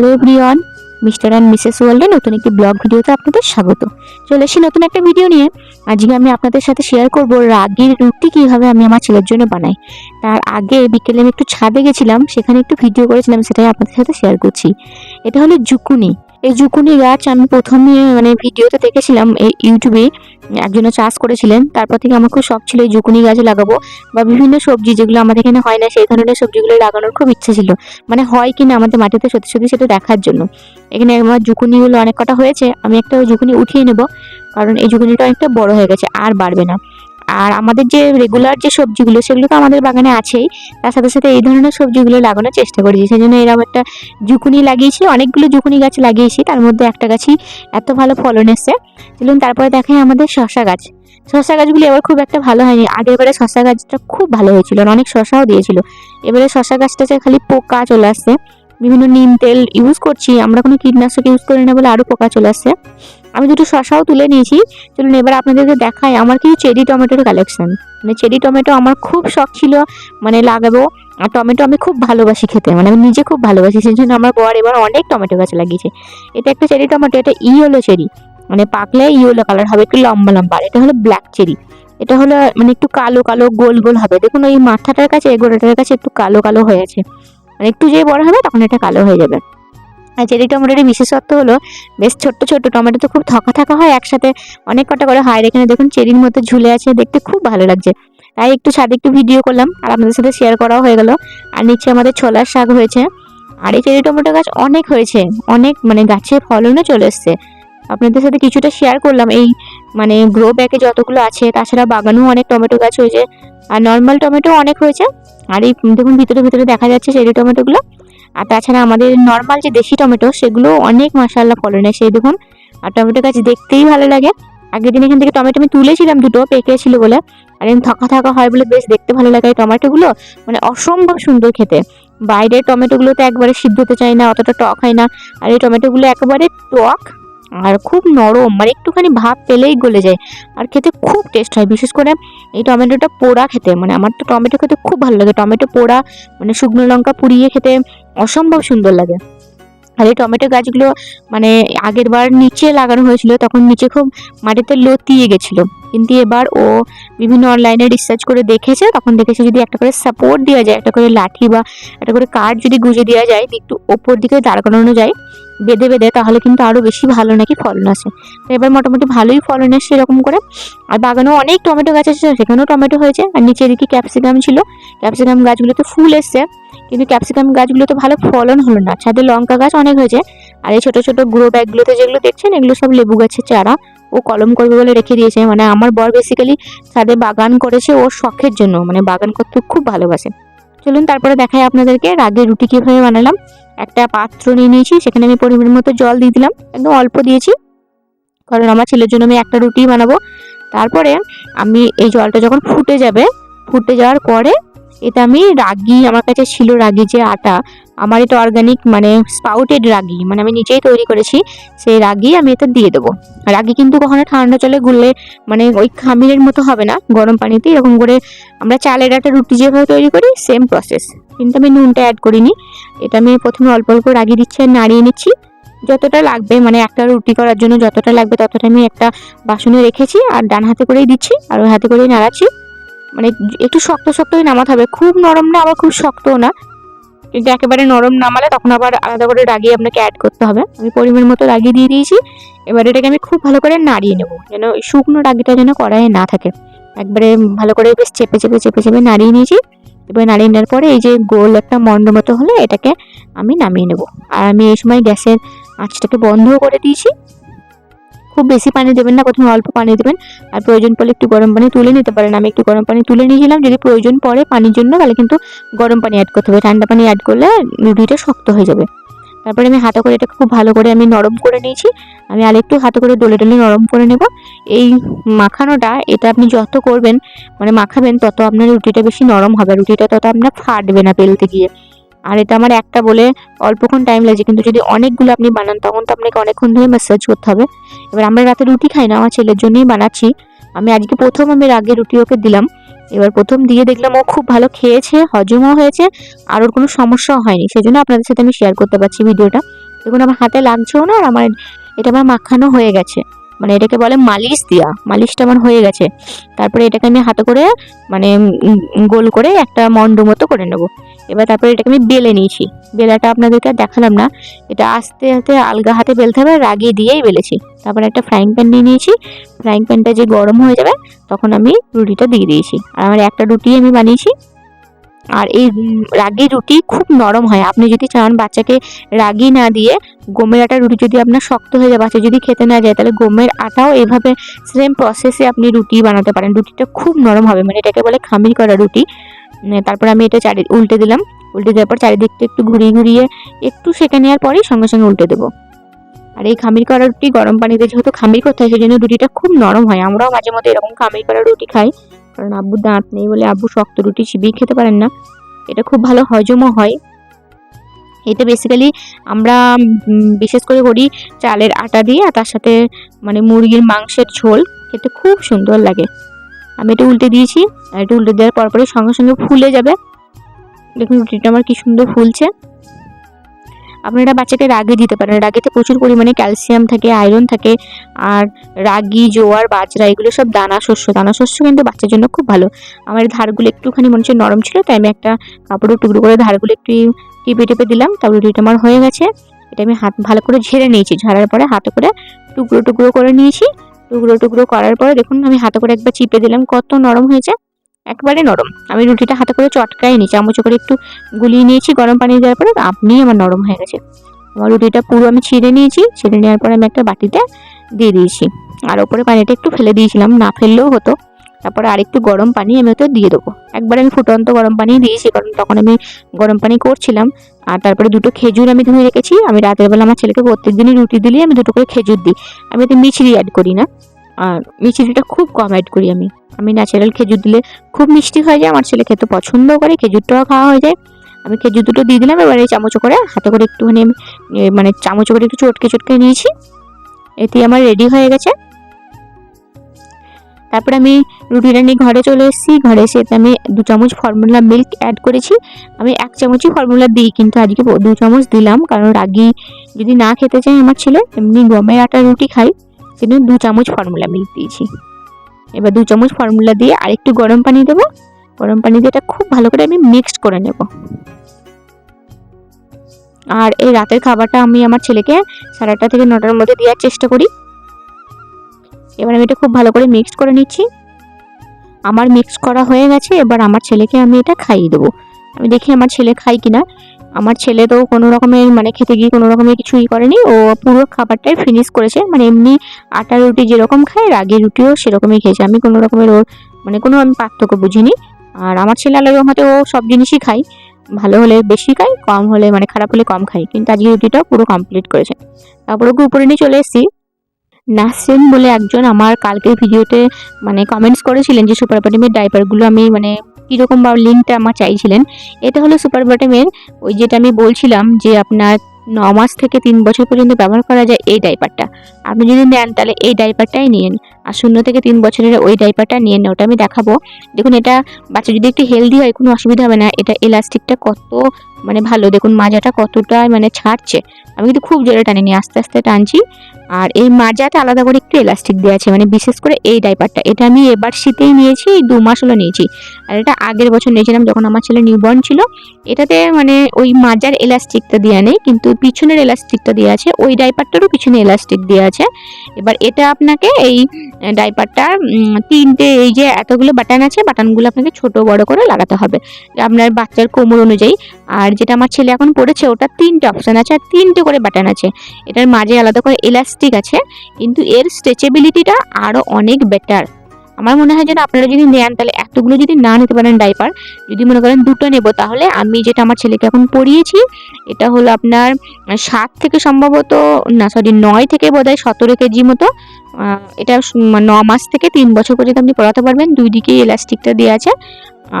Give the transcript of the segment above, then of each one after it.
Hello everyone, mister and misses ওয়ার্ল্ডে নতুন একটি ব্লগ ভিডিওতে আপনাদের স্বাগত। চলে এসেছি নতুন একটা ভিডিও নিয়ে। আজকে আমি আপনাদের সাথে শেয়ার করব রাগির রুটি কীভাবে আমি আমার ছেলের জন্য বানাই। তার আগে বিকেলে আমি একটু ছাদে গেছিলাম, সেখানে একটু ভিডিও করেছিলাম, সেটাই আপনাদের সাথে শেয়ার করছি। এটা হলো জুকুনি এই জুকুনি গাছ আমি প্রথমে মানে ভিডিওতে দেখেছিলাম, এই ইউটিউবে একজনে চাষ করেছিলেন। তারপর থেকে আমার খুব শখ ছিল এই জুকুনি গাছ লাগাবো বা বিভিন্ন সবজি যেগুলো আমাদের এখানে হয় না, সেই ধরনের সবজিগুলো লাগানোর খুব ইচ্ছে ছিল। মানে হয় কি না আমাদের মাটিতে সত্যি সত্যি সেটা দেখার জন্য। এখানে আমার জুকুনিগুলো অনেক কটা হয়েছে, আমি একটা ওই জুকুনি উঠিয়ে নেব, কারণ এই জুকুনিটা অনেকটা বড় হয়ে গেছে, আর বাড়বে না। আর আমাদের যে রেগুলার যে সবজিগুলো সেগুলো তো আমাদের বাগানে আছেই। তার সাথে সাথে এই ধরনের সবজিগুলো লাগানোর চেষ্টা করেছি। সেই জন্য এরকম একটা জুকুনি লাগিয়েছি, অনেকগুলো জুকুনি গাছ লাগিয়েছি। তার মধ্যে একটা গাছই এত ভালো ফলন এসছে। চলুন তারপরে দেখাই আমাদের শশা গাছ। শশা গাছগুলি এবার খুব একটা ভালো হয়নি। আগের বারে শশা গাছটা খুব ভালো হয়েছিল অনেক শশাও দিয়েছিল। এবারে শশা গাছটাতে খালি পোকা চলে আসছে। বিভিন্ন নিম তেল ইউজ করছি। আমরা কোনো কীটনাশক ইউজ করি না বলে আরও পোকা চলে আসছে। আমি দুটো শশাও তুলে নিয়েছি। চলুন এবার আপনাদেরকে দেখাই আমার কিছু চেরি টমেটোর কালেকশন মানে চেরি টমেটো আমার খুব শখ ছিল মানে লাগাবো। আর টমেটো আমি খুব ভালোবাসি খেতে মানে আমি নিজে খুব ভালোবাসি। সেই জন্য আমার বর এবার অনেক টমেটো গাছ লাগিয়েছে। এটা একটা চেরি টমেটো, এটা ইয়েলো চেরি। মানে পাকলে ইয়েলো কালার হবে, একটু লম্বা লম্বা। এটা হলো ব্ল্যাক চেরি। এটা হলো মানে একটু কালো কালো, গোল গোল হবে। দেখুন ওই মাথাটার কাছে, গোড়াটার কাছে একটু কালো কালো হয়ে আছে। মানে একটু যে বড় হবে, তখন এটা কালো হয়ে যাবে। আর চেরি টমেটোর বিশেষত্ব হলো, বেশ ছোট্ট ছোট্ট টমেটো তো খুব থকা থাকা হয় একসাথে অনেক কটা করে হয়। এখানে দেখুন চেরির মধ্যে ঝুলে আছে, দেখতে খুব ভালো লাগছে। তাই একটু ছাদে একটু ভিডিও করলাম আর আপনাদের সাথে শেয়ার করাও হয়ে গেল। আর নিচে আমাদের ছোলার শাক হয়েছে। আর এই চেরি টমেটো গাছ অনেক হয়েছে, অনেক মানে গাছে ফলনও চলে এসছে। আপনাদের সাথে কিছুটা শেয়ার করলাম এই মানে গ্রো ব্যাগে যতগুলো আছে, তাছাড়া বাগানেও অনেক টমেটো গাছ হয়েছে। আর নর্মাল টমেটো অনেক হয়েছে। আর এই দেখুন ভিতরে ভিতরে দেখা যাচ্ছে চেরি টমেটোগুলো। আর তাছাড়া আমাদের নর্মাল যে দেশি টমেটো, সেগুলো অনেক মাসাল্লাহ ফলন সেই দেখুন। আর টমেটো গাছ দেখতেই ভালো লাগে। আগের দিন এখান থেকে টমেটো আমি তুলেছিলাম দুটো, পেকে ছিল বলে। আর এরকম থাকা থাকা হয় বলে বেশ দেখতে ভালো লাগে। এই টমেটোগুলো মানে অসম্ভব সুন্দর খেতে। বাইরের টমেটোগুলো তো একবারে সিদ্ধ হতে চায় না, অতটা টক হয় না। আর এই টমেটোগুলো একেবারে টক আর খুব নরম মানে একটুখানি ভাব পেলেই গলে যায়। আর খেতে খুব টেস্ট হয়, বিশেষ করে এই টমেটোটা পোড়া খেতে। মানে আমার তো টমেটো খেতে খুব ভালো লাগে। টমেটো পোড়া মানে শুকনো লঙ্কা পুড়িয়ে খেতে অসম্ভব সুন্দর লাগে। আর এই টমেটো গাছগুলো মানে আগের বার নিচে লাগানো হয়েছিল, তখন নিচে খুব মাটিতে লতিয়ে গেছিল। কিন্তু এবার ও বিভিন্ন অনলাইনে রিসার্চ করে দেখেছে, তখন দেখেছে যদি একটা করে সাপোর্ট দেওয়া যায়, একটা করে লাঠি বা একটা করে কাঠ যদি গুঁজে দেওয়া যায়, একটু ওপর দিকে দাঁড় করানো যায় বেঁধে বেঁধে, তাহলে কিন্তু আরও বেশি ভালো নাকি ফলন আসে। তো এবার মোটামুটি ভালোই ফলন এসছে এরকম করে। আর বাগানেও অনেক টমেটো গাছ আছে, সেখানেও টমেটো হয়েছে। আর নিচে দিকে ক্যাপসিকাম ছিল। ক্যাপসিকাম গাছগুলোতে ফুল এসছে। কিন্তু ক্যাপসিকাম গাছগুলোতে ভালো ফলন হলো না। ছাদে লঙ্কা গাছ অনেক হয়েছে। আর এই ছোটো ছোটো গ্রো ব্যাগগুলোতে যেগুলো দেখছেন, এগুলো সব লেবু গাছের চারা। ও কলম করবে বলে রেখে দিয়েছে। মানে আমার বর বেসিক্যালি ছাদে বাগান করেছে ওর শখের জন্য। মানে বাগান করতে খুব ভালোবাসে। চলুন তারপরে দেখাই আপনাদেরকে রাগের রুটি কীভাবে বানালাম। একটা পাত্র নিয়ে নিয়েছি, সেখানে আমি পরিমাণ মতো জল দিয়ে দিলাম, একদম অল্প দিয়েছি। কারণ আমার ছেলের জন্য আমি একটা রুটি বানাবো। তারপরে আমি এই জলটা যখন ফুটে যাবে, ফুটে যাওয়ার পরে এটা আমি রাগি, আমার কাছে ছিল রাগি যে আটা। আমার এটা অর্গানিক মানে স্পাউটেড রাগি মানে আমি নিজেই তৈরি করেছি, সেই রাগি আমি এটা দিয়ে দেবো। রাগি কিন্তু কখনো ঠান্ডা জলে গুললে মানে ওই খামিরের মতো হবে না, গরম পানিতে, এরকম করে আমরা চালের একটা রুটি যেভাবে তৈরি করি সেম প্রসেস কিন্তু আমি নুনটা অ্যাড করিনি। এটা আমি প্রথমে অল্প অল্প রাগি দিচ্ছি আর নাড়িয়ে নিচ্ছি। যতটা লাগবে মানে একটা রুটি করার জন্য যতটা লাগবে, ততটা আমি একটা বাসনে রেখেছি আর ডান হাতে করেই দিচ্ছি, আর ওই হাতে করেই নাড়াচ্ছি। মানে একটু শক্ত শক্তই নামাতে হবে। খুব নরম না, আবার খুব শক্তও না। কিন্তু একেবারে নরম নামালে তখন আবার আলাদা করে রাগি আপনাকে অ্যাড করতে হবে। আমি পরিমাণ মতো রাগি দিয়ে দিয়েছি। এবার এটাকে আমি খুব ভালো করে নাড়িয়ে নেব, যেন শুকনো রাগিটা যেন কড়াইয়ে না থাকে। একবারে ভালো করে বেশ চেপে চেপে চেপে চেপে নাড়িয়ে নিয়েছি। এবার নাড়িয়ে নেওয়ার পরে এই যে গোল একটা মন্ড মতো হলে এটাকে আমি নামিয়ে নেব। আর আমি এই সময় গ্যাসের আঁচটাকে বন্ধও করে দিয়েছি। খুব বেশি পানি দেবেন না, প্রথমে অল্প পানি দেবেন। আর প্রয়োজন পড়লে একটু গরম পানি তুলে নিতে পারেন। আমি একটু গরম পানি তুলে নিয়েছিলাম, যদি প্রয়োজন পড়ে পানির জন্য, তাহলে কিন্তু গরম পানি অ্যাড করতে হবে। ঠান্ডা পানি অ্যাড করলে রুটিটা শক্ত হয়ে যাবে। তারপরে আমি হাতে করে এটা খুব ভালো করে আমি নরম করে নিয়েছি। আমি আরেকটু হাতে করে ডলে ডলে নরম করে নেব। এই মাখানোটা, এটা আপনি যত করবেন মানে মাখাবেন, তত আপনার রুটিটা বেশি নরম হবে। রুটিটা তত আপনার ফাটবে না বেলতে গিয়ে। আর এটা আমার একটা বলে অল্পক্ষণ টাইম লাগছে, কিন্তু যদি অনেকগুলো আপনি বানান, তখন তো আপনাকে অনেকক্ষণ ধরে ম্যাসাজ করতে হবে। এবার আমরা রাতে রুটি খাই না, আমার ছেলের জন্যই বানাচ্ছি। আমি আজকে প্রথম আমি রাগে রুটি ওকে দিলাম। এবার প্রথম দিয়ে দেখলাম ও খুব ভালো খেয়েছে, হজমও হয়েছে, আর ওর কোনো সমস্যাও হয়নি। সেই জন্য আপনাদের সাথে আমি শেয়ার করতে পারছি ভিডিওটা দেখুন, আমার হাতে লাগছেও না, আর আমার এটা আমার মাখানো হয়ে গেছে। মানে এটাকে বলে মালিশ দেওয়া মালিশটা আমার হয়ে গেছে। তারপরে এটাকে আমি হাতে করে মানে গোল করে একটা মন্ড মতো করে নেব। এবার তারপরে এটাকে আমি বেলে নিয়েছি। বেলাটা আপনাদেরকে আর দেখালাম না। এটা আস্তে আস্তে আলগা হাতে বেলতে হবে রাগি দিয়েই বেলেছি। তারপরে একটা ফ্রাইং প্যান নিয়ে নিয়েছি। ফ্রাইং প্যানটা যে গরম হয়ে যাবে, তখন আমি রুটিটা দিয়ে দিয়েছি। আর আমার একটা রুটি আমি বানিয়েছি। আর এই রাগি রুটি খুব নরম হয়। আপনি যদি চান বাচ্চাকে রাগি না দিয়ে গমের আটা রুটি যদি আপনার শক্ত হয়ে যায়, বাচ্চা যদি খেতে না যায়, তাহলে গমের আটাও এইভাবে সেম প্রসেসে আপনি রুটি বানাতে পারেন। রুটিটা খুব নরম হবে মানে এটাকে বলে খামির করা রুটি। তারপর আমি এটা চারি, উল্টে দিলাম। উল্টে দেওয়ার পর চারিদিকটা একটু ঘুরিয়ে ঘুরিয়ে একটু সেঁকে নেওয়ার পরেই সঙ্গে সঙ্গে উল্টে দেবো। আর এই খামির করা রুটি গরম পানিতে যেহেতু খামির করতে হয়, সেই জন্য রুটিটা খুব নরম হয়। আমরাও মাঝে মধ্যে এরকম খামির করা রুটি খাই। কারণ আব্বুর দাঁত নেই বলে আব্বু শক্ত রুটি চিবিয়ে খেতে পারেন না। এটা খুব ভালো হজমও হয়। এতে বেসিক্যালি আমরা বিশেষ করে করি চালের আটা দিয়ে আর তার সাথে মানে মুরগির মাংসের ঝোল। খেতে খুব সুন্দর লাগে। আমি এটা উল্টে দিয়েছি। আর এটা উল্টে দেওয়ার পরপরই সঙ্গে সঙ্গে ফুলে যাবে। দেখুন রুটিটা আমার কি সুন্দর ফুলছে। আপনারা বাচ্চাকে রাগে দিতে পারেন। রাগিতে প্রচুর পরিমাণে ক্যালসিয়াম থাকে, আয়রন থাকে, আর রাগি, জোয়ার, বাজরা, এগুলো সব দানা শস্য। দানা শস্য কিন্তু বাচ্চার জন্য খুব ভালো। আমার ধারগুলো একটুখানি মনে হচ্ছে নরম ছিল, তাই আমি একটা কাপড়ের টুকরো করে ধারগুলো একটু টিপে টিপে দিলাম, তারপরে রুটিটা আমার হয়ে গেছে। এটা আমি হাত ভালো করে ঝেড়ে নিয়েছি। ঝাড়ার পরে হাতে করে টুকরো টুকরো করে নিয়েছি। টুকরো টুকরো করার পরে দেখুন, আমি হাতে করে একবার চিপে দিলাম। কত নরম হয়েছে। একবারে নরম। আমি রুটিটা হাতে করে চটকাই নি চামচ করে একটু গুলিয়ে নিয়েছি, গরম পানি দেওয়ার পরে আপনি আমার নরম হয়ে গেছে। আমার রুটিটা পুরো আমি ছিঁড়ে নিয়েছি, ছিঁড়ে নেওয়ার পরে আমি একটা বাটিতে দিয়ে দিয়েছি। আর ওপরে পানিটা একটু ফেলে দিয়েছিলাম, না ফেললেও হতো। তারপরে আরেকটু গরম পানি আমি ওতে দিয়ে দেবো। একবার আমি ফুটন্ত গরম পানি দিয়েছি, কারণ তখন আমি গরম পানি করছিলাম। আর তারপরে দুটো খেজুর আমি ধুয়ে রেখেছি। আমি রাতের বেলা আমার ছেলেকে প্রত্যেক দিনই রুটি দিলে আমি দুটো করে খেজুর দিই। আমি এতে মিছরি অ্যাড করি না। মিছরিটা খুব কম অ্যাড করি আমি। আমি ন্যাচারাল খেজুর দিলে খুব মিষ্টি হয়ে যায়, আমার ছেলে খেতে পছন্দও করে, খেজুরটাও খাওয়া হয়ে যায়। আমি খেজুর দুটো দিয়ে দিলাম, এবারে চামচ করে হাতে করে একটুখানি মানে চামচ করে একটু চটকে চটকে নিয়েছি। এতে আমার রেডি হয়ে গেছে। তারপরে আমি রুটিটা নিয়ে ঘরে চলে এসেছি। ঘরে এসে আমি দু চামচ ফর্মুলা মিল্ক অ্যাড করেছি। আমি এক চামচই ফর্মুলা দিই, কিন্তু আজকে দু চামচ দিলাম, কারণ রাগি যদি না খেতে চাই আমার ছেলে এমনি গমের আটা রুটি খাই। সেজন্য দু চামচ ফর্মুলা মিল্ক দিয়েছি। এবার দু চামচ ফর্মুলা দিয়ে আরেকটু গরম পানি দেবো। গরম পানি দিয়ে এটা খুব ভালো করে আমি মিক্সড করে নেব। আর এই রাতের খাবারটা আমি আমার ছেলেকে সাড়ে আটটা থেকে নটার মধ্যে দেওয়ার চেষ্টা করি। এবার আমি এটা খুব ভালো করে মিক্সড করে নিচ্ছি। আমার মিক্স করা হয়ে গেছে, এবার আমার ছেলেকে আমি এটা খাইয়ে দেবো। আমি দেখি আমার ছেলে খাই কিনা। আমার ছেলে তো কোনো রকমের মানে খেতে গিয়ে কোনো রকমের কিছুই করেনি। ও পুরো খাবারটাই ফিনিশ করেছে। মানে এমনি আটা রুটি যেরকম খায়, রাগি রুটিও সেরকমই খেয়েছে। আমি কোনো রকমের ওর মানে কোনো আমি পার্থক্য বুঝিনি। আর আমার ছেলে আলাদা মতে ও সব জিনিসই খায়। ভালো হলে বেশি খায়, কম হলে মানে খারাপ হলে কম খাই কিন্তু আজকে রুটিটাও পুরো কমপ্লিট করেছে। তারপর ওকে উপরে নিয়ে চলে এসেছি। নাসরিন বলে একজন আমার কালকের ভিডিওতে মানে কমেন্টস করেছিলেন যে, সুপার ডাইপারগুলো আমি মানে কীরকম বা লিঙ্কটা আমার চাইছিলেন, এটা হলো সুপার বটমের ওই যেটা আমি বলছিলাম যে আপনার ন মাস থেকে তিন বছর পর্যন্ত ব্যবহার করা যায় এই ডাইপারটা আপনি যদি নেন তাহলে এই ডাইপারটাই নিন। আর শূন্য থেকে তিন বছরের ওই ডাইপারটা নিয়ে নেন, ওটা আমি দেখাবো। দেখুন, এটা বাচ্চা যদি একটু হেলদি হয়, কোনো অসুবিধা হবে না। এটা এলাস্টিকটা কত মানে ভালো। দেখুন, মাজাটা কতটা মানে ছাড়ছে। আমি কিন্তু খুব জোরে টানিনি আস্তে আস্তে টানছি। আর এই মাজাতে আলাদা করে একটু এলাস্টিক দেওয়া আছে মানে বিশেষ করে এই ডাইপারটা এটা আমি এবার শীতেই নিয়েছি, এই দু মাস হলো নিয়েছি। আর এটা আগের বছর নিয়েছিলাম, যখন আমার ছেলে নিউবর্ন ছিল। এটাতে মানে ওই মাজার এলাস্টিকটা দেওয়া নেই, কিন্তু পিছনের এলাস্টিকটা দেওয়া আছে। ওই ডাইপারটারও পিছনে এলাস্টিক দেওয়া আছে। এবার এটা আপনাকে এই ডাইপারটার তিনটে এই যে এতগুলো বাটন আছে বাটনগুলো আপনাকে ছোট বড় করে লাগাতে হবে। আপনার বাচ্চার কোমর অনুযায়ী। আর যেটা আমার ছেলে এখন পড়েছে, ওটা তিনটে অপশান আছে, আর তিনটে করে বাটন আছে। এটার মাঝে আলাদা করে এলাস্টিক আছে, কিন্তু এর স্ট্রেচেবিলিটিটা আরও অনেক বেটার আমার মনে হয় যেন আপনারা যদি নেন, তাহলে এতগুলো যদি না নিতে পারেন ডাইপার যদি মনে করেন দুটো নেব, তাহলে আমি যেটা আমার ছেলেকে এখন পরিয়েছি, এটা হলো আপনার সাত থেকে সম্ভবত, না সরি নয় থেকে বোধহয় সতেরো কেজি মতো এটা ন মাস থেকে তিন বছর পর্যন্ত আপনি পড়াতে পারবেন, দুই দিকেই এলাস্টিকটা দেওয়া আছে।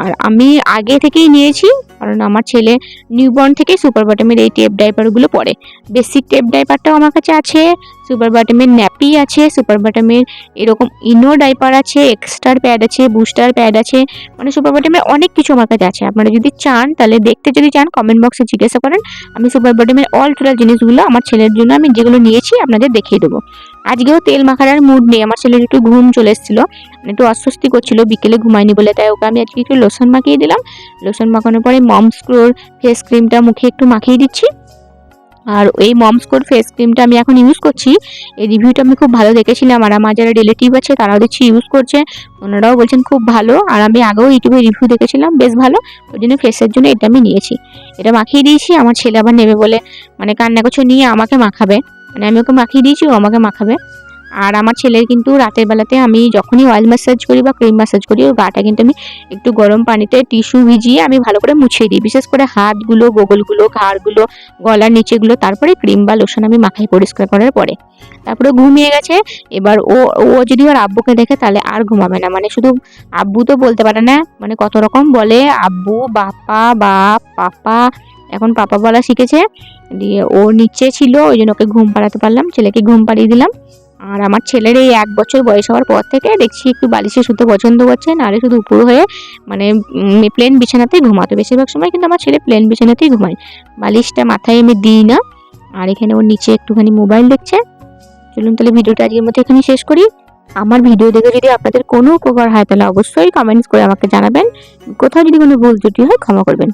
আর আমি আগে থেকেই নিয়েছি, কারণ আমার ছেলে নিউবর্ন থেকে সুপার বটমের এই টেপ ডাইপারগুলো পরে। বেসিক টেপ ডাইপারটাও আমার কাছে আছে সুপার বাটামের ন্যাপি আছে সুপার বাটামের এরকম ইনো ডাইপার আছে এক্সট্রার প্যাড আছে বুস্টার প্যাড আছে মানে সুপার বাটামের অনেক কিছু আমার কাছে আছে। আপনারা যদি চান, তাহলে দেখতে যদি চান কমেন্ট বক্সে জিজ্ঞাসা করেন, আমি সুপার বাটামের অল টোটাল জিনিসগুলো আমার ছেলের জন্য আমি যেগুলো নিয়েছি আপনাদের দেখিয়ে দেবো। আজকেও তেল মাখার আর মুড নেই, আমার ছেলের একটু ঘুম চলে এসেছিল মানে একটু অস্বস্তি করছিল, বিকেলে ঘুমায়নি বলে, তাই ওকে আমি আজকে একটু লোশন মাখিয়ে দিলাম। লোশন মাখানোর পরে মমস্ক্রোর ফেস ক্রিমটা মুখে একটু মাখিয়ে দিচ্ছি। আর এই মমস্কোর ফেস ক্রিমটা আমি এখন ইউজ করছি। এই রিভিউটা আমি খুব ভালো দেখেছিলাম। আর আমার যারা রিলেটিভ আছে, তারাও দেখছি ইউজ করছে। ওনারাও বলছেন খুব ভালো। আর আমি আগেও ইউটিউবে রিভিউ দেখেছিলাম, বেশ ভালো। ওই জন্য ফেসের জন্য এটা আমি নিয়েছি। এটা মাখিয়ে দিয়েছি, আমার ছেলে আবার নেবে বলে। মানে কান্না কিছু নিয়ে আমাকে মাখাবে। মানে আমি ওকে মাখিয়ে দিয়েছি, ও আমাকে মাখাবে। আর আমার ছেলের কিন্তু রাতের বেলাতে আমি যখনই অয়েল ম্যাসাজ করি বা ক্রিম ম্যাসাজ করি, ওর গাটা কিন্তু আমি একটু গরম পানিতে টিস্যু ভিজিয়ে আমি ভালো করে মুছিয়ে দিই। বিশেষ করে হাতগুলো গোগলগুলো ঘাড়গুলো, গলার নিচেগুলো, তারপরে ক্রিম বা লোশন আমি মাখাই পরিষ্কার করার পরে। তারপরে ঘুমিয়ে গেছে, এবার ও ও যদি ওর আব্বুকে দেখে তাহলে আর ঘুমাবে না। মানে শুধু আব্বু তো বলতে পারে না মানে কত রকম বলে, আব্বু, বাপা, বাপ, পাপা, এখন পাপা বলা শিখেছে। দিয়ে ও নিচে ছিল, ওই জন্য ওকে ঘুম পাড়াতে পারলাম, ছেলেকে ঘুম পাড়িয়ে দিলাম। আর আমার ছেলের এই এক বছর বয়স হওয়ার পর থেকে দেখছি একটু বালিশে শুতে পছন্দ করছে, নাহলে শুধু উপর হয়ে মানে প্লেন বিছানাতেই ঘুমাতো। বেশিরভাগ সময় কিন্তু আমার ছেলে প্লেন বিছানাতেই ঘুমায়। বালিশটা মাথায় আমি দিই না। আর এখানে ওর নিচে একটুখানি মোবাইল দেখছে। চলুন তাহলে ভিডিওটা আজকের মতো এখানে শেষ করি। আমার ভিডিও দেখে যদি আপনাদের কোনো উপকার হয়, তাহলে অবশ্যই কমেন্টস করে আমাকে জানাবেন। কোথাও যদি কোনো ভুল ত্রুটি হয়, ক্ষমা করবেন।